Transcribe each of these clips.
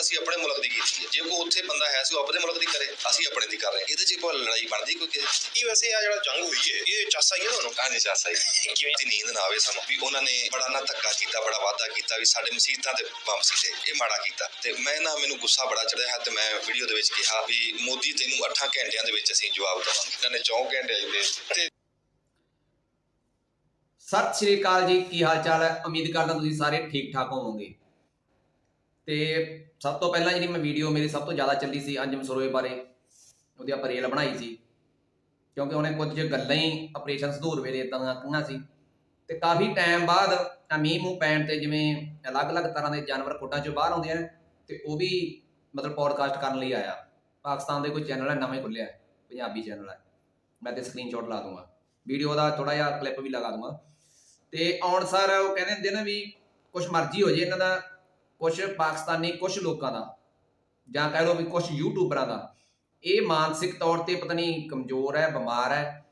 ਗੱਲ ਅਸੀਂ ਆਪਣੇ ਮੁਲਕ ਦੀ ਕੀਤੀ ਹੈ। ਜੇ ਕੋਈ ਉੱਥੇ ਬੰਦਾ ਹੈ ਸੀ ਉਹ ਆਪਣੇ ਮੁਲਕ ਦੀ ਕਰੇ ਅਸੀਂ ਆਪਣੇ ਦੀ ਕਰ ਰਹੇ। ਇਹਦੇ 'ਚ ਕੋਈ ਲੜਾਈ ਬਣਦੀ ਕੋਈ ਕਿਸੇ ਇਹ ਵੈਸੇ ਆ ਜਿਹੜਾ ਜੰਗ ਹੋਈ ਹੈ ਇਹ ਚਾਸਾ ਹੀ ਹੈ ਤੁਹਾਨੂੰ? ਕਾਹਦੇ ਚਾਸਾ ਹੀ। ਕਿਵੇਂ ਦੀ ਨੀਂਦ ਨਾ ਆਵੇ ਸਾਨੂੰ? ਵੀ ਉਹਨਾਂ ਨੇ ਬੜਾ ਨਾ ਧੱਕਾ ਕੀਤਾ ਬੜਾ ਵਾਅਦਾ ਕੀਤਾ ਵੀ ਸਾਡੇ ਮਸੀਤਾਂ ਤੇ ਬੰਬ ਸੀ ਤੇ ਇਹ ਮਾੜਾ ਕੀਤਾ। ਤੇ ਮੈਂ ਨਾ ਮੈਨੂੰ ਗੁੱਸਾ ਬੜਾ ਚੜਿਆ ਤੇ ਮੈਂ ਵੀਡੀਓ ਦੇ ਵਿੱਚ ਕਿਹਾ ਵੀ ਮੋਦੀ ਤੈਨੂੰ 8 ਘੰਟਿਆਂ ਦੇ ਵਿੱਚ ਅਸੀਂ ਜਵਾਬ ਦੇਵਾਂਗੇ। ਇਹਨਾਂ ਨੇ 4 ਘੰਟੇ ਦੇ ਤੇ ਸਤਿ ਸ਼੍ਰੀ ਅਕਾਲ ਜੀ ਕੀ ਹਾਲ ਚਾਲ ਹੈ? ਉਮੀਦ ਕਰਦਾ ਤੁਸੀਂ ਸਾਰੇ ਠੀਕ ਠਾਕ ਹੋਵੋਗੇ। ਤੇ ਸਭ ਤੋਂ ਪਹਿਲਾਂ ਜਿਹੜੀ ਮੈਂ ਵੀਡੀਓ ਮੇਰੀ ਸਭ ਤੋਂ ਜ਼ਿਆਦਾ ਚੱਲੀ ਸੀ ਅੰਜਮ ਸਰੋਏ ਬਾਰੇ, ਉਹਦੀ ਆਪਾਂ ਰੇਲ ਬਣਾਈ ਸੀ। ਕਿਉਂਕਿ ਉਹਨੇ ਕੁਝ ਗੱਲਾਂ ਹੀ ਆਪਰੇਸ਼ਨ ਸੰਧੂਰ ਵੇਲੇ ਇਦਾਂ ਦੀਆਂ ਕਹੀਆਂ ਸੀ। ਤੇ ਕਾਫੀ ਟਾਈਮ ਬਾਅਦ ਆ ਮੀਂਹ ਮੂੰਹ ਪੈਣ ਤੇ ਜਿਵੇਂ ਅਲੱਗ-ਅਲੱਗ ਤਰ੍ਹਾਂ ਦੇ ਜਾਨਵਰ ਕੋਟਾਂ ਚੋਂ ਬਾਹਰ ਆਉਂਦੇ ਨੇ ਤੇ ਉਹ ਵੀ ਮਤਲਬ ਪੋਡਕਾਸਟ ਕਰਨ ਲਈ ਆਇਆ। ਪਾਕਿਸਤਾਨ ਦੇ ਕੋਈ ਚੈਨਲ ਹੈ ਨਵਾਂ ਹੀ ਖੁੱਲਿਆ ਪੰਜਾਬੀ ਚੈਨਲ ਹੈ ਮੈਂ ਤੇ ਸਕਰੀਨਸ਼ਾਟ ਲਾ ਦੂੰਗਾ। ਵੀਡੀਓ ਦਾ ਥੋੜਾ ਜਿਹਾ ਕਲਿੱਪ ਵੀ ਲਗਾ ਦੂੰਗਾ। ਤੇ ਆਉਣ ਸਾਰ ਉਹ ਕਹਿੰਦੇ ਹੁੰਦੇ ਨਾ ਵੀ ਕੁਝ ਮਰਜ਼ੀ ਹੋ ਜੇ ਇਹਨਾਂ ਦਾ ਕੁਝ ਪਾਕਿਸਤਾਨੀ ਕੁਝ ਲੋਕਾਂ ਦਾ, ਜਾਂ ਕਹਿ ਲਓ ਵੀ ਕੁਝ ਯੂਟਿਊਬਰਾਂ ਦਾ, ਇਹ ਮਾਨਸਿਕ ਤੌਰ ਤੇ ਪਤਾ ਨਹੀਂ ਕਮਜ਼ੋਰ ਹੈ, ਬਿਮਾਰ ਹੈ,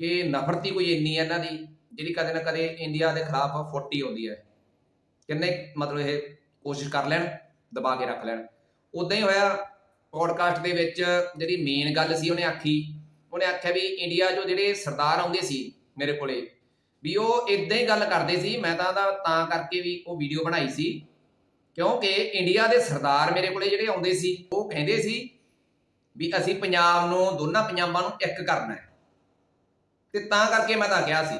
ਕਿ ਨਫ਼ਰਤੀ ਕੋਈ ਇੰਨੀ ਹੈ ਇਹਨਾਂ ਦੀ, ਜਿਹੜੀ ਕਦੇ ਨਾ ਕਦੇ ਇੰਡੀਆ ਦੇ ਖਿਲਾਫ ਫੁੱਟੀ ਆਉਂਦੀ ਹੈ। ਕਿੰਨੇ ਮਤਲਬ ਇਹ ਕੋਸ਼ਿਸ਼ ਕਰ ਲੈਣ, ਦਬਾ ਕੇ ਰੱਖ ਲੈਣ। ਉਦਾਂ ਹੀ ਹੋਇਆ ਪੋਡਕਾਸਟ ਦੇ ਵਿੱਚ ਜਿਹੜੀ ਮੇਨ ਗੱਲ ਸੀ, ਉਹਨੇ ਆਖੀ, ਉਹਨੇ ਆਖਿਆ ਵੀ ਇੰਡੀਆ 'ਚੋਂ ਜਿਹੜੇ ਸਰਦਾਰ ਆਉਂਦੇ ਸੀ ਮੇਰੇ ਕੋਲੇ, ਵੀ ਉਹ ਇਦਾਂ ਹੀ ਗੱਲ ਕਰਦੇ ਸੀ, ਮੈਂ ਤਾਂ ਉਹਦਾ ਤਾਂ ਕਰਕੇ ਵੀ ਉਹ ਵੀਡੀਓ ਬਣਾਈ ਸੀ ਕਿਉਂਕਿ ਇੰਡੀਆ ਦੇ ਸਰਦਾਰ ਮੇਰੇ ਕੋਲੇ ਜਿਹੜੇ ਆਉਂਦੇ ਸੀ, ਉਹ ਕਹਿੰਦੇ ਸੀ ਵੀ ਅਸੀਂ ਪੰਜਾਬ ਨੂੰ, ਦੋਨਾਂ ਪੰਜਾਬਾਂ ਨੂੰ ਇੱਕ ਕਰਨਾ ਹੈ। ਤੇ ਤਾਂ ਕਰਕੇ ਮੈਂ ਤਾਂ ਕਿਹਾ ਸੀ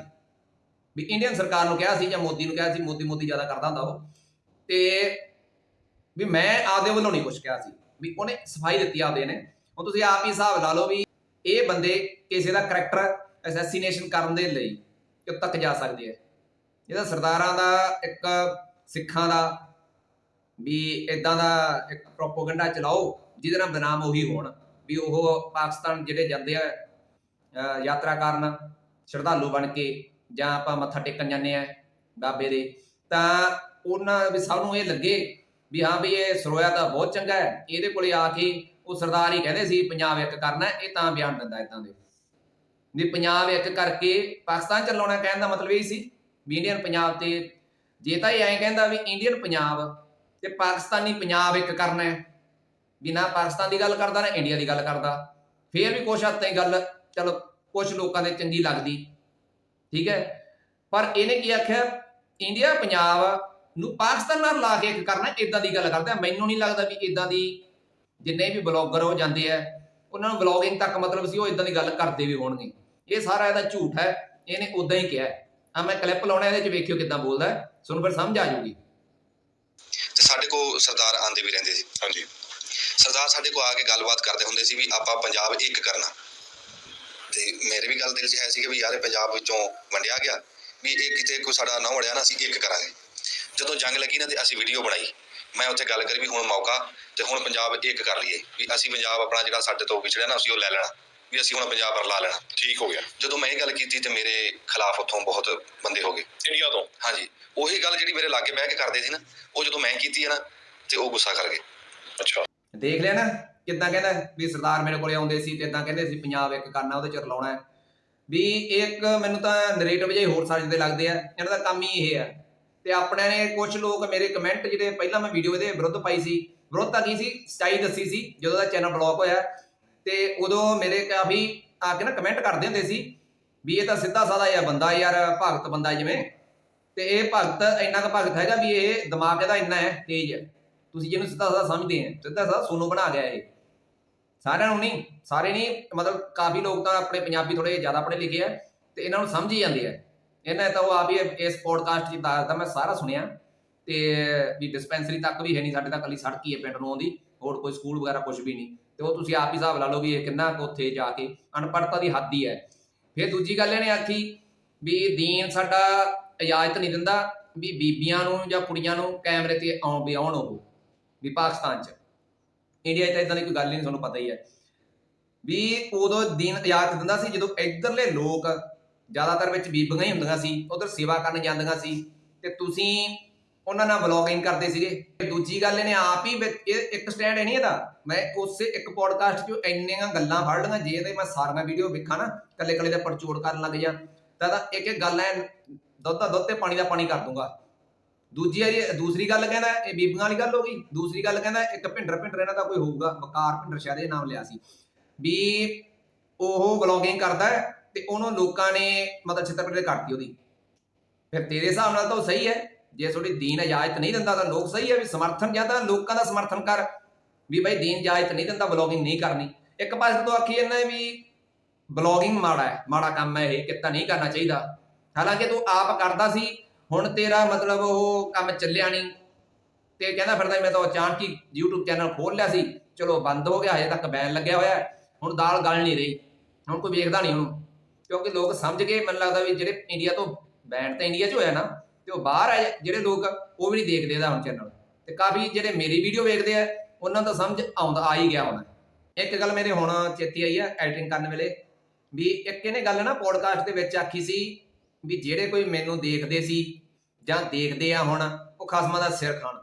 ਵੀ ਇੰਡੀਅਨ ਸਰਕਾਰ ਨੂੰ ਕਿਹਾ ਸੀ ਜਾਂ ਮੋਦੀ ਨੂੰ ਕਿਹਾ ਸੀ, ਮੋਦੀ ਮੋਦੀ ਜ਼ਿਆਦਾ ਕਰਦਾ ਹੁੰਦਾ ਉਹ। ਤੇ ਵੀ ਮੈਂ ਆਪਦੇ ਵੱਲੋਂ ਨਹੀਂ ਕੁਝ ਕਿਹਾ ਸੀ ਵੀ ਉਹਨੇ ਸਫ਼ਾਈ ਦਿੱਤੀ ਆਪਦੇ ਨੇ। ਹੁਣ ਤੁਸੀਂ ਆਪ ਹੀ ਹਿਸਾਬ ਲਾ ਲਓ ਵੀ ਇਹ ਬੰਦੇ ਕਿਸੇ ਦਾ ਕਰੈਕਟਰ ਅਸੈਸੀਨੇਸ਼ਨ ਕਰਨ ਦੇ ਲਈ ਕਿ ਤੱਕ ਜਾ ਸਕਦੇ ਆ? ਇਹਦਾ ਸਰਦਾਰਾਂ ਦਾ, ਇੱਕ ਸਿੱਖਾਂ ਦਾ ਵੀ ਇਦਾਂ ਦਾ ਇੱਕ ਪ੍ਰੋਪਗੈਂਡਾ ਚਲਾਓ, ਜਿਹਦੇ ਨਾਲ ਬਦਨਾਮ ਉਹੀ ਹੋਣ, ਵੀ ਉਹ ਪਾਕਿਸਤਾਨ ਜਿਹੜੇ ਜਾਂਦੇ ਆ ਯਾਤਰਾ ਕਰਨ ਸ਼ਰਧਾਲੂ ਬਣ ਕੇ ਜਾਂ ਆਪਾਂ ਮੱਥਾ ਟੇਕਣ ਜਾਂਦੇ ਆ ਬਾਬੇ ਦੇ, ਤਾਂ ਉਹਨਾਂ ਵੀ ਸਭ ਨੂੰ ਇਹ ਲੱਗੇ ਵੀ ਹਾਂ ਵੀ ਇਹ ਸਰੋਇਆ ਤਾਂ ਬਹੁਤ ਚੰਗਾ ਹੈ, ਇਹਦੇ ਕੋਲੇ ਆ ਕੇ ਉਹ ਸਰਦਾਰ ਹੀ ਕਹਿੰਦੇ ਸੀ ਪੰਜਾਬ ਇੱਕ ਕਰਨਾ, ਇਹ ਤਾਂ ਬਿਆਨ ਦਿੰਦਾ ਇਦਾਂ ਦੇ। ਵੀ ਪੰਜਾਬ ਇੱਕ ਕਰਕੇ ਪਾਕਿਸਤਾਨ ਚਲਾਉਣਾ ਕਹਿਣ ਦਾ ਮਤਲਬ ਇਹ ਸੀ ਵੀ ਇੰਡੀਅਨ ਪੰਜਾਬ ਤੇ, ਜੇ ਤਾਂ ਇਹ ਐਂ ਕਹਿੰਦਾ ਵੀ ਇੰਡੀਅਨ ਪੰਜਾਬ ਤੇ ਪਾਕਿਸਤਾਨੀ ਪੰਜਾਬ ਇੱਕ ਕਰਨਾ ਹੈ। ਵੀ ਨਾ ਪਾਕਿਸਤਾਨ ਦੀ ਗੱਲ ਕਰਦਾ ਨਾ, ਇੰਡੀਆ ਦੀ ਗੱਲ ਕਰਦਾ। ਫੇਰ ਵੀ ਕੁਛ ਹੱਦ ਤਾਈਂ ਗੱਲ, ਚਲੋ ਕੁਝ ਲੋਕਾਂ ਦੇ ਚੰਗੀ ਲੱਗਦੀ। ਠੀਕ ਹੈ? ਪਰ ਇਹਨੇ ਕੀ ਆਖਿਆ? ਇੰਡੀਆ, ਪੰਜਾਬ ਨੂੰ ਪਾਕਿਸਤਾਨ ਨਾਲ ਲਾ ਕੇ ਇੱਕ ਕਰਨਾ ਇਦਾਂ ਦੀ ਗੱਲ ਕਰਦਾ। ਮੈਨੂੰ ਨਹੀਂ ਲੱਗਦਾ ਵੀ ਇਦਾਂ ਦੀ ਜਿੰਨੇ ਵੀ ਬਲੌਗਰ ਹੋ ਜਾਂਦੇ ਆ, ਉਹਨਾਂ ਨੂੰ ਬਲੌਗਿੰਗ ਤੱਕ ਮਤਲਬ ਸੀ ਉਹ ਇਦਾਂ ਦੀ ਗੱਲ ਕਰਦੇ ਵੀ ਹੋਣਗੇ। ਇਹ ਸਾਰਾ ਇਹਦਾ ਝੂਠ ਹੈ। ਇਹਨੇ ਉਦਾਂ ਹੀ ਕਿਹਾ। ਆ ਮੈਂ ਕਲਿੱਪ ਲਾਉਣਾ, ਇਹਦੇ ਚ ਵੇਖਿਓ ਕਿਦਾਂ ਬੋਲਦਾ। ਤੁਹਾਨੂੰ ਫਿਰ ਸਮਝ ਆ ਜਾਊਗੀ। ਕੋਲ ਸਰਦਾਰ ਆਂਦੇ ਵੀ ਰਹਿੰਦੇ ਸੀ। ਹਾਂਜੀ। ਸਰਦਾਰ ਸਾਡੇ ਕੋਲ ਆ ਕੇ ਗੱਲਬਾਤ ਕਰਦੇ ਹੁੰਦੇ ਸੀ ਵੀ ਆਪਾਂ ਪੰਜਾਬ ਇੱਕ ਕਰਨਾ। ਤੇ ਮੇਰੇ ਵੀ ਗੱਲ ਦਿਲ 'ਚ ਹੈ ਸੀ ਕਿ ਵੀ ਯਾਰ ਇਹ ਪੰਜਾਬ ਵਿੱਚੋਂ ਵੰਡਿਆ ਗਿਆ ਵੀ ਇਹ ਕਿਤੇ ਕੋਈ ਸਾਡਾ ਨਾ ਵੜਿਆ ਨਾ ਅਸੀਂ ਇੱਕ ਕਰਾਂਗੇ। ਜਦੋਂ ਜੰਗ ਲੱਗੀ ਨਾ ਤੇ ਅਸੀਂ ਵੀਡੀਓ ਬਣਾਈ। ਮੈਂ ਉੱਥੇ ਗੱਲ ਕਰੀ ਵੀ ਹੁਣ ਮੌਕਾ ਤੇ ਹੁਣ ਪੰਜਾਬ ਇੱਕ ਕਰ ਲਈਏ ਵੀ ਅਸੀਂ ਪੰਜਾਬ ਆਪਣਾ ਜਿਹੜਾ ਸਾਡੇ ਤੋਂ ਵਿਛੜਿਆ ਨਾ ਅਸੀਂ ਉਹ ਲੈ ਲੈਣਾ। ਵੀ ਅਸੀਂ ਹੁਣ ਪੰਜਾਬ ਪਰ ਲਾ ਲੈਣਾ। ਠੀਕ ਹੋ ਗਿਆ। ਜਦੋਂ ਮੈਂ ਇਹ ਗੱਲ ਕੀਤੀ ਤੇ ਮੇਰੇ ਖਿਲਾਫ ਉੱਥੋਂ ਬਹੁਤ ਬੰਦੇ ਹੋ ਗਏ। ਇੰਡੀਆ ਤੋਂ? ਹਾਂਜੀ। ਉਹੀ ਗੱਲ ਜਿਹੜੀ ਮੇਰੇ ਲਾਗੇ ਬਹਿ ਕੇ ਕਰਦੇ ਸੀ ਨਾ ਉਹ ਜਦੋਂ ਮੈਂ ਕੀਤੀ ਹੈ ਨਾ ਤੇ ਉਹ ਗੁੱਸਾ ਕਰ ਗਏ। ਅੱਛਾ। ਦੇਖ ਲਿਆ ਨਾ ਕਿੱਦਾਂ ਕਹਿੰਦਾ ਵੀ ਸਰਦਾਰ ਮੇਰੇ ਕੋਲੇ ਆਉਂਦੇ ਸੀ ਤੇ ਇਦਾਂ ਕਹਿੰਦੇ ਸੀ ਪੰਜਾਬ ਇੱਕ ਕਰਨਾ ਉਹਦੇ ਚ ਰਲਾਉਣਾ ਹੈ। ਵੀ ਇੱਕ ਮੈਨੂੰ ਤਾਂ ਨਰੇਟਿਵ ਜਿਹੇ ਹੋਰ ਸਮਝਦੇ ਲੱਗਦੇ ਆ ਇਹਨਾਂ ਦਾ ਕੰਮ ਹੀ ਇਹ ਹੈ ਤੇ ਆਪਣੇ ਨੇ ਕੁਝ ਲੋਕ ਮੇਰੇ ਕਮੈਂਟ ਜਿਹੜੇ ਪਹਿਲਾਂ ਮੈਂ ਵੀਡੀਓ ਇਹਦੇ ਵਿਰੁੱਧ ਪਾਈ ਸੀ ਵਿਰੋਧ ਤਾਂ ਕੀ ਸੀ? ਸਚਾਈ ਦੱਸੀ ਸੀ ਜਦੋਂ ਦਾ ਚੈਨਲ ਬਲੌਕ ਹੋਇਆ ਤੇ ਉਦੋਂ ਮੇਰੇ ਕਾਫੀ ਆ ਕੇ ਨਾ ਕਮੈਂਟ ਕਰਦੇ ਹੁੰਦੇ ਸੀ ਵੀ ਇਹ ਤਾਂ ਸਿੱਧਾ ਸਾਦਾ ਜਿਹਾ ਬੰਦਾ ਯਾਰ, ਭਗਤ ਬੰਦਾ ਜਿਵੇਂ। ਤੇ ਇਹ ਭਗਤ, ਇੰਨਾ ਕੁ ਭਗਤ ਹੈਗਾ ਵੀ ਇਹ ਦਿਮਾਗ ਇਹਦਾ ਇੰਨਾ ਹੈ, ਤੇਜ਼ ਹੈ। ਤੁਸੀਂ ਜਿਹਨੂੰ ਸਿੱਧਾ ਸਾਦਾ ਸਮਝਦੇ ਆ ਸਿੱਧਾ ਸਾਦਾ ਸੋਨੂੰ ਬਣਾ ਗਿਆ ਇਹ। ਸਾਰਿਆਂ ਨੂੰ ਨਹੀਂ, ਸਾਰੇ ਨਹੀਂ, ਮਤਲਬ ਕਾਫੀ ਲੋਕ ਤਾਂ ਆਪਣੇ ਪੰਜਾਬੀ ਥੋੜੇ ਜ਼ਿਆਦਾ ਪੜ੍ਹੇ ਲਿਖੇ ਆ ਤੇ ਇਹਨਾਂ ਨੂੰ ਸਮਝ ਹੀ ਜਾਂਦੇ ਆ। ਇਹਨਾਂ ਤਾਂ ਉਹ ਆਪ ਹੀ ਇਸ ਪੋਡਕਾਸਟ 'ਚ ਦੱਸਦਾ ਮੈਂ ਸਾਰਾ ਸੁਣਿਆ। ਤੇ ਵੀ ਡਿਸਪੈਂਸਰੀ ਤੱਕ ਵੀ ਹੈ ਨਹੀਂ, ਸਾਡੇ ਤਾਂ ਕੱਲੀ ਸੜਕ ਹੀ ਹੈ, ਪਿੰਡ ਨੂੰ ਆਉਂਦੀ। ਹੋਰ ਕੋਈ ਸਕੂਲ ਵਗੈਰਾ ਕੁਝ ਵੀ ਨਹੀਂ, ਤੇ ਉਹ ਤੁਸੀਂ ਆਪ ਹੀ ਹਿਸਾਬ ਲਾ ਲਓ ਵੀ ਇਹ ਕਿੰਨਾ ਕੁ ਉੱਥੇ ਜਾ ਕੇ ਅਨਪੜ੍ਹਤਾ ਦੀ ਹੱਦ ਹੀ ਹੈ। ਫਿਰ ਦੂਜੀ ਗੱਲ ਇਹਨੇ ਆਖੀ ਵੀ ਦੀਨ ਸਾਡਾ ਇਜਾਜ਼ਤ ਨਹੀਂ ਦਿੰਦਾ ਵੀ ਬੀਬੀਆਂ ਨੂੰ ਜਾਂ ਕੁੜੀਆਂ ਨੂੰ ਕੈਮਰੇ ਤੇ ਆਉਣ, ਵੀ ਆਉਣ ਉਹ, ਵੀ ਪਾਕਿਸਤਾਨ 'ਚ। ਇੰਡੀਆ 'ਚ ਤਾਂ ਇਦਾਂ ਦੀ ਕੋਈ ਗੱਲ ਨਹੀਂ, ਤੁਹਾਨੂੰ ਪਤਾ ਹੀ ਹੈ। ਵੀ ਉਦੋਂ ਦੀਨ ਇਜਾਜ਼ਤ ਦਿੰਦਾ ਸੀ ਜਦੋਂ ਇੱਧਰਲੇ ਲੋਕ ਜ਼ਿਆਦਾਤਰ ਵਿੱਚ ਬੀਬੀਆਂ ਹੀ ਹੁੰਦੀਆਂ ਸੀ, ਉਧਰ ਸੇਵਾ ਕਰਨ ਜਾਂਦੀਆਂ ਸੀ, ਤੇ ਤੁਸੀਂ ਉਹਨਾਂ ਨਾਲ ਵਲੌਗਿੰਗ ਕਰਦੇ ਸੀਗੇ। ਦੂਜੀ ਗੱਲ ਇਹਨੇ ਆਪ ਹੀ ਇਹ ਇੱਕ ਸਟੈਂਡ ਹੈ ਨਹੀਂ ਇਹਦਾ। ਮੈਂ ਉਸੇ ਇੱਕ ਪੋਡਕਾਸਟ 'ਚ ਇੰਨੀਆਂ ਗੱਲਾਂ ਫੜ ਲਈਆਂ, ਜੇ ਤੇ ਮੈਂ ਸਾਰੀਆਂ ਵੀਡੀਓ ਵੇਖਾਂ ਨਾ ਕੱਲੇ ਕੱਲੇ ਦਾ ਪਰਚੋੜ ਕਰਨ ਲੱਗ ਜਾ। ਤਾਂ ਤਾਂ ਇੱਕ ਇੱਕ ਗੱਲ ਐ ਦੁੱਧ ਦਾ ਦੁੱਧ ਤੇ ਪਾਣੀ ਦਾ ਪਾਣੀ ਕਰ ਦੂੰਗਾ। ਦੂਜੀ ਵਾਰੀ, ਦੂਸਰੀ ਗੱਲ ਕਹਿੰਦਾ, ਇਹ ਬੀਬੀਆਂ ਵਾਲੀ ਗੱਲ ਹੋ ਗਈ। ਦੂਸਰੀ ਗੱਲ ਕਹਿੰਦਾ, ਇੱਕ ਭਿੰਡਰ ਭਿੰਡਰ ਇਹਨਾਂ ਦਾ ਕੋਈ ਹੋਊਗਾ ਵਕਾਰ ਭਿੰਡਰ ਸ਼ਾਇਦ ਇਹ ਨਾਮ ਲਿਆ ਸੀ। ਵੀ ਉਹ ਵਲੌਗਿੰਗ ਕਰਦਾ ਤੇ ਉਹਨੂੰ ਲੋਕਾਂ ਨੇ ਮਤਲਬ ਛਿੱਤਰਪ੍ਰੇਡ ਕਰਤੀ ਉਹਦੀ। ਫਿਰ ਤੇਰੇ ਹਿਸਾਬ ਨਾਲ ਤਾਂ ਉਹ ਸਹੀ ਹੈ। ਜੇ ਤੁਹਾਡੀ ਦੀਨ ਇਜਾਜ਼ਤ ਨਹੀਂ ਦਿੰਦਾ ਤਾਂ ਲੋਕ ਸਹੀ ਹੈ ਵੀ ਸਮਰਥਨ ਜਾਂਦਾ ਲੋਕਾਂ ਦਾ ਸਮਰਥਨ ਕਰ, ਵੀ ਬਈ ਦੀਨ ਇਜਾਜ਼ਤ ਨਹੀਂ ਦਿੰਦਾ ਵਲੌਗਿੰਗ ਨਹੀਂ ਕਰਨੀ। ਇੱਕ ਪਾਸੇ ਤੋਂ ਆਖੀ ਜਾਂਦਾ ਵੀ ਵਲੌਗਿੰਗ ਮਾੜਾ ਹੈ, ਮਾੜਾ ਕੰਮ ਹੈ ਇਹ, ਕਿੱਤਾ ਨਹੀਂ ਕਰਨਾ ਚਾਹੀਦਾ। ਹਾਲਾਂਕਿ ਤੂੰ ਆਪ ਕਰਦਾ ਸੀ, ਹੁਣ ਤੇਰਾ ਮਤਲਬ ਉਹ ਕੰਮ ਚੱਲਿਆ ਨਹੀਂ। ਤੇ ਕਹਿੰਦਾ ਫਿਰਦਾ ਮੈਂ ਤਾਂ ਅਚਾਨਕ ਹੀ YouTube ਚੈਨਲ ਖੋਲ ਲਿਆ ਸੀ। ਚਲੋ ਬੰਦ ਹੋ ਗਿਆ, ਹਜੇ ਤੱਕ ਬੈਨ ਲੱਗਿਆ ਹੋਇਆ ਹੁਣ ਦਾਲ ਗਲ ਨਹੀਂ ਰਹੀ। ਹੁਣ ਕੋਈ ਵੇਖਦਾ ਨਹੀਂ ਉਹਨੂੰ। ਕਿਉਂਕਿ ਲੋਕ ਸਮਝ ਗਏ ਮੈਨੂੰ ਲੱਗਦਾ ਵੀ ਜਿਹੜੇ ਇੰਡੀਆ ਤੋਂ, ਬੈਨ ਤਾਂ ਇੰਡੀਆ 'ਚ ਹੋਇਆ ਨਾ ਤੇ ਉਹ ਬਾਹਰ ਆ ਜਿਹੜੇ ਲੋਕ ਉਹ ਵੀ ਨਹੀਂ ਦੇਖਦੇ ਇਹਦਾ ਹੁਣ ਚੈਨਲ ਤੇ ਕਾਫੀ ਜਿਹੜੇ ਮੇਰੀ ਵੀਡੀਓ ਵੇਖਦੇ ਆ, ਉਹਨਾਂ ਦਾ ਸਮਝ ਆਉਂਦਾ, ਆ ਹੀ ਗਿਆ ਹੁਣ। ਇੱਕ ਗੱਲ ਮੇਰੇ ਹੁਣ ਚੇਤੀ ਆਈ ਆ ਐਡੀਟਿੰਗ ਕਰਨ ਵੇਲੇ, ਵੀ ਇੱਕ ਇਹਨੇ ਗੱਲ ਨਾ ਪੋਡਕਾਸਟ ਦੇ ਵਿੱਚ ਆਖੀ ਸੀ, ਵੀ ਜਿਹੜੇ ਕੋਈ ਮੈਨੂੰ ਦੇਖਦੇ ਸੀ, ਜਾਂ ਦੇਖਦੇ ਆ ਹੁਣ, ਉਹ ਖਸਮਾਂ ਦਾ ਸਿਰ ਖਾਣ।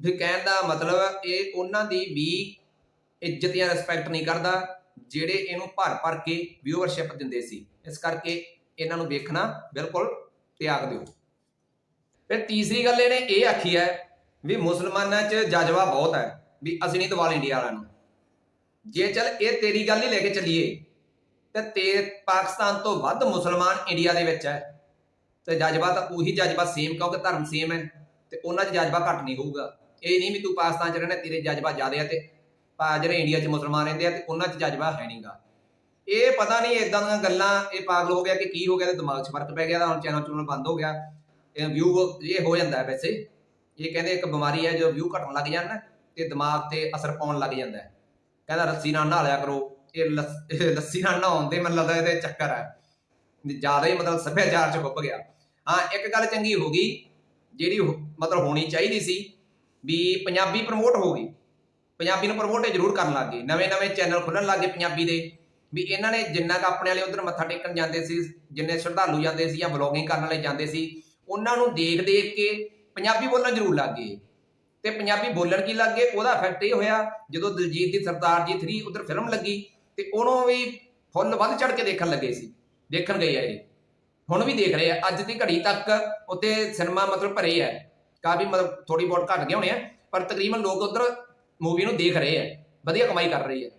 ਵੀ ਕਹਿਣ ਦਾ ਮਤਲਬ ਇਹ ਉਹਨਾਂ ਦੀ ਵੀ ਇੱਜ਼ਤ ਜਾਂ ਰਿਸਪੈਕਟ ਨਹੀਂ ਕਰਦਾ, ਜਿਹੜੇ ਇਹਨੂੰ ਭਰ ਭਰ ਕੇ ਵਿਊਅਰਸ਼ਿਪ ਦਿੰਦੇ ਸੀ। ਇਸ ਕਰਕੇ ਇਹਨਾਂ ਨੂੰ ਵੇਖਣਾ ਬਿਲਕੁਲ ਤਿਆਗ ਦਿਓ। ਫਿਰ ਤੀਸਰੀ ਗੱਲ ਇਹਨੇ ਇਹ ਆਖੀ ਹੈ ਵੀ ਮੁਸਲਮਾਨਾਂ 'ਚ ਜਜ਼ਬਾ ਬਹੁਤ ਹੈ ਵੀ ਅਸੀਂ ਨਹੀਂ ਦਵਾਲ ਇੰਡੀਆ ਵਾਲਿਆਂ ਨੂੰ। ਜੇ ਚੱਲ ਇਹ ਤੇਰੀ ਗੱਲ ਹੀ ਲੈ ਕੇ ਚੱਲੀਏ, ਤੇ ਤੇ ਪਾਕਿਸਤਾਨ ਤੋਂ ਵੱਧ ਮੁਸਲਮਾਨ ਇੰਡੀਆ ਦੇ ਵਿੱਚ ਹੈ। ਤੇ ਜਜ਼ਬਾ ਤਾਂ ਉਹੀ ਜਜ਼ਬਾ ਸੇਮ ਕਿਉਂਕਿ ਧਰਮ ਸੇਮ ਹੈ, ਤੇ ਉਹਨਾਂ 'ਚ ਜਜ਼ਬਾ ਘੱਟ ਨਹੀਂ ਹੋਊਗਾ। ਇਹ ਨਹੀਂ ਵੀ ਤੂੰ ਪਾਕਿਸਤਾਨ 'ਚ ਰਹਿਣਾ ਤੇਰੇ ਜਜ਼ਬਾ ਜ਼ਿਆਦਾ ਹੈ ਤੇ ਪਾ- ਜਿਹੜੇ ਇੰਡੀਆ 'ਚ ਮੁਸਲਮਾਨ ਰਹਿੰਦੇ ਆ ਤੇ ਉਹਨਾਂ 'ਚ ਜਜ਼ਬਾ ਹੈ ਨਹੀਂਗਾ। ਇਹ ਪਤਾ ਨਹੀਂ ਇਦਾਂ ਦੀਆਂ ਗੱਲਾਂ, ਇਹ ਪਾਗਲ ਹੋ ਗਿਆ ਕਿ ਕੀ ਹੋ ਗਿਆ ਤੇ ਦਿਮਾਗ 'ਚ ਫ਼ਰਕ ਪੈ ਗਿਆ, ਤਾਂ ਹੁਣ ਚੈਨਲ ਚੂਨਲ ਬੰਦ ਹੋ ਗਿਆ। ਵਿਊ ਇਹ ਹੋ ਜਾਂਦਾ ਹੈ ਵੈਸੇ। ਇਹ ਕਹਿੰਦੇ ਇੱਕ ਬਿਮਾਰੀ ਹੈ ਜੋ ਵਿਊ ਘਟਣ ਲੱਗ ਜਾਂਦਾ ਨਾ ਤੇ ਦਿਮਾਗ ਤੇ ਅਸਰ ਪਾਉਣ ਲੱਗ ਜਾਂਦਾ ਹੈ। ਕਹਿੰਦਾ ਰੱਸੀ ਨਾਲ ਨਹਾ ਲਿਆ ਕਰੋ। ਇਹ ਲੱਸੀ ਨਾਲ ਨਹਾਉਣ ਦੇ ਮੈਨੂੰ ਲੱਗਦਾ ਇਹਦੇ ਚੱਕਰ ਹੈ। ਜ਼ਿਆਦਾ ਹੀ ਮਤਲਬ ਸੱਭਿਆਚਾਰ 'ਚ ਖੁੱਭ ਗਿਆ। ਹਾਂ, ਇੱਕ ਗੱਲ ਚੰਗੀ ਹੋ ਗਈ, ਜਿਹੜੀ ਹੋ- ਮਤਲਬ ਹੋਣੀ ਚਾਹੀਦੀ ਸੀ ਵੀ ਪੰਜਾਬੀ ਪ੍ਰਮੋਟ ਹੋ ਗਈ। ਪੰਜਾਬੀ ਨੂੰ ਪ੍ਰਮੋਟ ਇਹ ਜ਼ਰੂਰ ਕਰਨ ਲੱਗ ਗਏ। ਨਵੇਂ ਨਵੇਂ ਚੈਨਲ ਖੁੱਲਣ ਲੱਗ ਗਏ ਪੰਜਾਬੀ ਦੇ। ਵੀ ਇਹਨਾਂ ਨੇ ਜਿੰਨਾ ਕ ਆਪਣੇ ਵਾਲੇ ਉਧਰ ਮੱਥਾ ਟੇਕਣ ਜਾਂਦੇ ਸੀ, ਜਿੰਨੇ ਸ਼ਰਧਾਲੂ ਜਾਂਦੇ ਸੀ ਜਾਂ ਵਲੌਗਿੰਗ ਕਰਨ ਵਾਲੇ ਜਾਂਦੇ ਸੀ ਉਹਨਾਂ ਨੂੰ ਦੇਖ ਦੇਖ ਕੇ ਪੰਜਾਬੀ ਬੋਲਣ ਜ਼ਰੂਰ ਲੱਗ ਗਏ। ਤੇ ਪੰਜਾਬੀ ਬੋਲਣ ਕੀ ਲੱਗ ਗਏ? ਉਹਦਾ ਇਫੈਕਟ ਇਹ ਹੋਇਆ, ਜਦੋਂ ਦਿਲਜੀਤ ਦੀ ਸਰਦਾਰ ਜੀ 3 ਉਧਰ ਫਿਲਮ ਲੱਗੀ, ਤੇ ਉਹਨੂੰ ਵੀ ਫੁੱਲ ਵੱਧ ਚੜ ਕੇ ਦੇਖਣ ਲੱਗੇ ਸੀ। ਦੇਖਣ ਗਏ ਆ ਇਹ। ਹੁਣ ਵੀ ਦੇਖ ਰਹੇ ਆ। ਅੱਜ ਦੀ ਘੜੀ ਤੱਕ ਉੱਤੇ ਸਿਨੇਮਾ ਮਤਲਬ ਭਰੇ ਆ। ਕਾਫੀ ਮਤਲਬ ਥੋੜੀ ਬਹੁਤ ਘਟ ਗਏ ਹੋਣੇ ਆ, ਪਰ ਤਕਰੀਬਨ ਲੋਕ ਉਧਰ ਮੂਵੀ ਨੂੰ ਦੇਖ ਰਹੇ ਆ। ਵਧੀਆ ਕਮਾਈ ਕਰ ਰਹੀ ਹੈ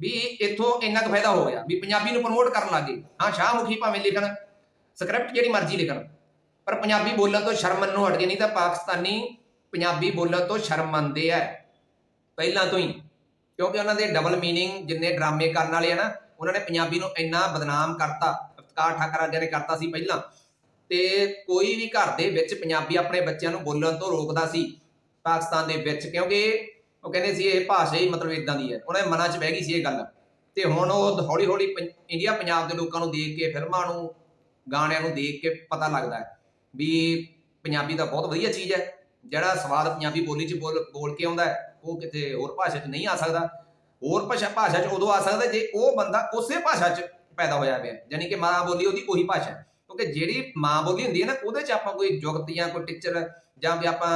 ਵੀ ਇੱਥੋਂ ਇੰਨਾ ਕੁ ਫਾਇਦਾ ਹੋ ਗਿਆ ਵੀ ਪੰਜਾਬੀ ਨੂੰ ਪ੍ਰਮੋਟ ਕਰਨ ਲੱਗੇ ਹਾਂ, ਸ਼ਾਹਮੁਖੀ ਭਾਵੇਂ ਲਿਖਣ ਸਕ੍ਰਿਪਟ ਜਿਹੜੀ ਮਰਜ਼ੀ ਲਿਖਣ। ਪਰ ਪੰਜਾਬੀ ਬੋਲਣ ਤੋਂ ਸ਼ਰਮ ਮੰਨੋ ਹਟ ਗਏ ਨਹੀਂ ਤਾਂ ਪਾਕਿਸਤਾਨੀ ਪੰਜਾਬੀ ਬੋਲਣ ਤੋਂ ਸ਼ਰਮ ਮੰਨਦੇ ਆ। ਪਹਿਲਾਂ ਤੋਂ ਹੀ, ਕਿਉਂਕਿ ਉਹਨਾਂ ਦੇ ਡਬਲ ਮੀਨਿੰਗ ਜਿੰਨੇ ਡਰਾਮੇ ਕਰਨ ਵਾਲੇ ਆ ਨਾ, ਉਹਨਾਂ ਨੇ ਪੰਜਾਬੀ ਨੂੰ ਇੰਨਾ ਬਦਨਾਮ ਕਰਤਾ ਅਫਤਾਰ ਠਾਕਰ ਆਦਿ ਨੇ ਕਰਤਾ ਸੀ ਪਹਿਲਾਂ। ਤੇ ਕੋਈ ਵੀ ਘਰ ਦੇ ਵਿੱਚ ਪੰਜਾਬੀ ਆਪਣੇ ਬੱਚਿਆਂ ਨੂੰ ਬੋਲਣ ਤੋਂ ਰੋਕਦਾ ਸੀ ਪਾਕਿਸਤਾਨ ਦੇ ਵਿੱਚ, ਕਿਉਂਕਿ ਉਹ ਕਹਿੰਦੇ ਸੀ ਇਹ ਭਾਸ਼ਾ ਹੀ ਮਤਲਬ ਇਦਾਂ ਦੀ ਹੈ। ਉਹਨਾਂ ਦੇ ਮਨਾਂ 'ਚ ਬਹਿ ਗਈ ਸੀ ਇਹ ਗੱਲ। ਤੇ ਹੁਣ ਉਹ ਹੌਲੀ ਹੌਲੀ ਪੰ- ਇੰਡੀਆ ਪੰਜਾਬ ਦੇ ਲੋਕਾਂ ਨੂੰ ਦੇਖ ਕੇ, ਫਿਲਮਾਂ ਨੂੰ, ਗਾਣਿਆਂ ਨੂੰ ਦੇਖ ਕੇ ਪਤਾ ਲੱਗਦਾ ਹੈ। ਵੀ ਪੰਜਾਬੀ ਤਾਂ ਬਹੁਤ ਵਧੀਆ ਚੀਜ਼ ਹੈ। ਜਿਹੜਾ ਸਵਾਦ ਪੰਜਾਬੀ ਬੋਲੀ 'ਚ ਬੋਲ ਬੋਲ ਕੇ ਆਉਂਦਾ ਹੈ, ਉਹ ਕਿਤੇ ਹੋਰ ਭਾਸ਼ਾ 'ਚ ਨਹੀਂ ਆ ਸਕਦਾ। ਹੋਰ ਭਾਸ਼ਾ ਭਾਸ਼ਾ 'ਚ ਉਦੋਂ ਆ ਸਕਦਾ ਜੇ ਉਹ ਬੰਦਾ ਉਸੇ ਭਾਸ਼ਾ 'ਚ ਪੈਦਾ ਹੋਇਆ ਪਿਆ। ਯਾਨੀ ਕਿ ਮਾਂ ਬੋਲੀ ਉਹਦੀ ਉਹੀ ਭਾਸ਼ਾ ਕਿਉਂਕਿ ਜਿਹੜੀ ਮਾਂ ਬੋਲੀ ਹੁੰਦੀ ਹੈ ਨਾ, ਉਹਦੇ 'ਚ ਆਪਾਂ ਕੋਈ ਜੁਗਤ ਜਾਂ ਕੋਈ ਟੀਚਰ ਜਾਂ ਵੀ ਆਪਾਂ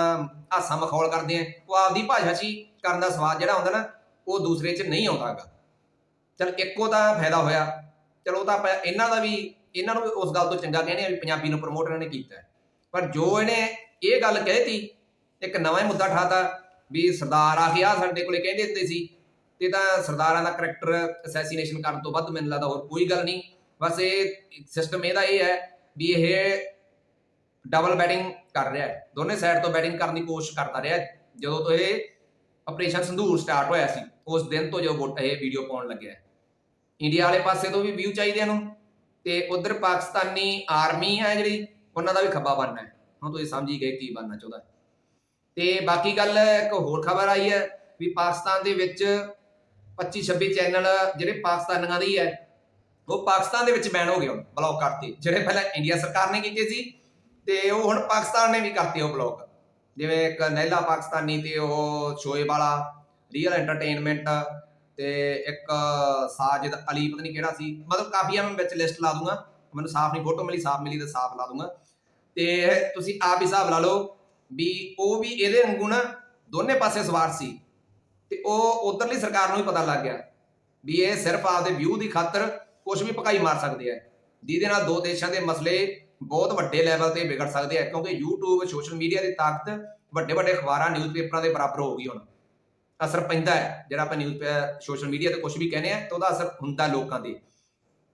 ਹਾਸਾ ਮਖੌਲ ਕਰਦੇ ਆ ਉਹ ਆਪਦੀ ਭਾਸ਼ਾ 'ਚ ਹੀ ਕਰਨ ਦਾ ਸਵਾਦ ਜਿਹੜਾ ਹੁੰਦਾ ਨਾ, ਉਹ ਦੂਸਰੇ 'ਚ ਨਹੀਂ ਆਉਂਦਾਗਾ ਚਲ ਇੱਕੋ ਤਾਂ ਫਾਇਦਾ ਹੋਇਆ। ਚਲੋ ਤਾਂ ਆਪਾਂ ਇਹਨਾਂ ਦਾ ਵੀ ਇਹਨਾਂ ਨੂੰ ਵੀ ਉਸ ਗੱਲ ਤੋਂ ਚੰਗਾ ਕਹਿੰਦੇ ਆ ਵੀ ਪੰਜਾਬੀ ਨੂੰ ਪ੍ਰਮੋਟ ਇਹਨਾਂ ਨੇ ਕੀਤਾ ਪਰ ਜੋ ਇਹਨੇ ਇਹ ਗੱਲ ਕਹਿਤੀ ਇੱਕ ਨਵਾਂ ਹੀ ਮੁੱਦਾ ਠਾਤਾ ਵੀ ਸਰਦਾਰ ਆ ਕੇ ਗਿਆ ਸਾਡੇ ਕੋਲੇ ਕਹਿੰਦੇ ਹੁੰਦੇ ਸੀ। ਤੇ ਤਾਂ ਸਰਦਾਰਾਂ ਦਾ ਕਰੈਕਟਰ ਅਸੈਸੀਨੇਸ਼ਨ ਕਰਨ ਤੋਂ ਵੱਧ ਮੈਨੂੰ ਲੱਗਦਾ ਹੋਰ ਕੋਈ ਗੱਲ ਨਹੀਂ। ਬਸ ਇਹ ਸਿਸਟਮ ਇਹਦਾ ਇਹ ਹੈ ਵੀ ਇਹ ਡਬਲ ਬੈਟਿੰਗ ਕਰ ਰਿਹਾ ਹੈ। ਦੋਨੇ ਸਾਈਡ ਤੋਂ ਬੈਟਿੰਗ ਕਰਨ ਦੀ ਕੋਸ਼ਿਸ਼ ਕਰਦਾ ਰਿਹਾ ਜਦੋਂ ਤੋਂ ਇਹ ਆਪਰੇਸ਼ਨ ਸੰਧੂਰ ਸਟਾਰਟ ਹੋਇਆ ਸੀ, ਉਸ ਦਿਨ ਤੋਂ ਜੋ ਵੋਟ ਇਹ ਵੀਡੀਓ ਪਾਉਣ ਲੱਗਿਆ ਇੰਡੀਆ ਵਾਲੇ ਪਾਸੇ ਤੋਂ ਵੀ ਵਿਊ ਚਾਹੀਦੇ ਨੂੰ ਤੇ ਉਧਰ ਪਾਕਿਸਤਾਨੀ ਆਰਮੀ ਹੈ ਜਿਹੜੀ, ਉਹਨਾਂ ਦਾ ਵੀ ਖੱਬਾ ਬਣਨਾ ਹੈ। ਹੁਣ ਤੁਸੀਂ ਸਮਝ ਹੀ ਗਏ ਕੀ ਬਣਨਾ ਚਾਹੁੰਦਾ ਤੇ ਬਾਕੀ ਗੱਲ, ਇੱਕ ਹੋਰ ਖਬਰ ਆਈ ਹੈ ਵੀ ਪਾਕਿਸਤਾਨ ਦੇ ਵਿੱਚ 25 26 ਚੈਨਲ ਜਿਹੜੇ ਪਾਕਿਸਤਾਨੀਆਂ ਦੇ ਹੀ ਹੈ ਉਹ ਪਾਕਿਸਤਾਨ ਦੇ ਵਿੱਚ ਬੈਨ ਹੋ ਗਏ ਹੁਣ ਬਲੌਕ ਕਰਤੇ। ਜਿਹੜੇ ਪਹਿਲਾਂ ਇੰਡੀਆ ਸਰਕਾਰ ਨੇ ਕੀਤੇ ਸੀ, ਤੇ ਉਹ ਹੁਣ ਪਾਕਿਸਤਾਨ ਨੇ ਵੀ ਕਰਤੇ ਉਹ ਬਲੌਕ ਜਿਵੇਂ ਇੱਕ ਨਹਿਲਾ ਪਾਕਿਸਤਾਨੀ ਤੇ ਉਹ ਸ਼ੋਏ ਵਾਲਾ ਰੀਅਲ ਐਂਟਰਟੇਨਮੈਂਟ ਤੇ ਇੱਕ ਸਾਜਿਦ ਅਲੀ, ਪਤਾ ਨਹੀਂ ਕਿਹੜਾ ਸੀ। ਮਤਲਬ ਕਾਫੀ ਆ, ਮੈਂ ਵਿੱਚ ਲਿਸਟ ਲਾ ਦੂੰਗਾ। ਮੈਨੂੰ ਸਾਫ਼ ਨਹੀਂ ਫੋਟੋ ਮਿਲੀ, ਸਾਫ਼ ਮਿਲੀ ਤਾਂ ਸਾਫ਼ ਲਾ ਦੂੰਗਾ। ਤੇ ਤੁਸੀਂ ਆਪ ਹੀ ਹਿਸਾਬ ਲਾ ਲਓ ਵੀ ਉਹ ਵੀ ਇਹਦੇ ਵਾਂਗੂ ਨਾ ਦੋਨੇ ਪਾਸੇ ਸਵਾਰ ਸੀ। ਤੇ ਉਹ ਉਧਰਲੀ ਸਰਕਾਰ ਨੂੰ ਵੀ ਪਤਾ ਲੱਗ ਗਿਆ ਵੀ ਇਹ ਸਿਰਫ ਆਪਦੇ ਵਿਊ ਦੀ ਖਾਤਰ ਕੁਝ ਵੀ ਪਕਾਈ ਮਾਰ ਸਕਦੇ ਆ। ਜਿਹਦੇ ਨਾਲ ਦੋ ਦੇਸ਼ਾਂ ਦੇ ਮਸਲੇ ਬਹੁਤ ਵੱਡੇ ਲੈਵਲ ਤੇ ਵਿਗੜ ਸਕਦੇ ਆ, ਕਿਉਂਕਿ YouTube ਸੋਸ਼ਲ ਮੀਡੀਆ ਦੀ ਤਾਕਤ ਵੱਡੇ ਵੱਡੇ ਅਖਬਾਰਾਂ ਨਿਊਜ਼ਪੇਪਰਾਂ ਦੇ ਬਰਾਬਰ ਹੋ ਗਈ ਹੁਣ। ਅਸਰ ਪੈਂਦਾ ਹੈ, ਜਿਹੜਾ ਆਪਾਂ ਨਿਊਜ਼ ਸੋਸ਼ਲ ਮੀਡੀਆ ਤੇ ਕੁਝ ਵੀ ਕਹਿੰਦੇ ਆ, ਤਾਂ ਉਹਦਾ ਅਸਰ ਹੁੰਦਾ ਲੋਕਾਂ ਤੇ।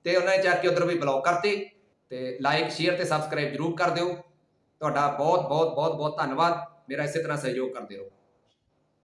ਤੇ ਉਹਨਾਂ ਨੇ ਚੱਕ ਕੇ ਉਧਰ ਵੀ ਬਲੌਕ ਕਰਤੇ, ਤੇ ਲਾਈਕ ਸ਼ੇਅਰ ਤੇ ਸਬਸਕ੍ਰਾਈਬ ਜਰੂਰ ਕਰ ਦਿਓ। ਤੁਹਾਡਾ ਬਹੁਤ ਬਹੁਤ ਬਹੁਤ ਬਹੁਤ ਧੰਨਵਾਦ। ਮੇਰਾ ਇਸੇ ਤਰ੍ਹਾਂ ਸਹਿਯੋਗ ਕਰਦੇ ਰਹੋ।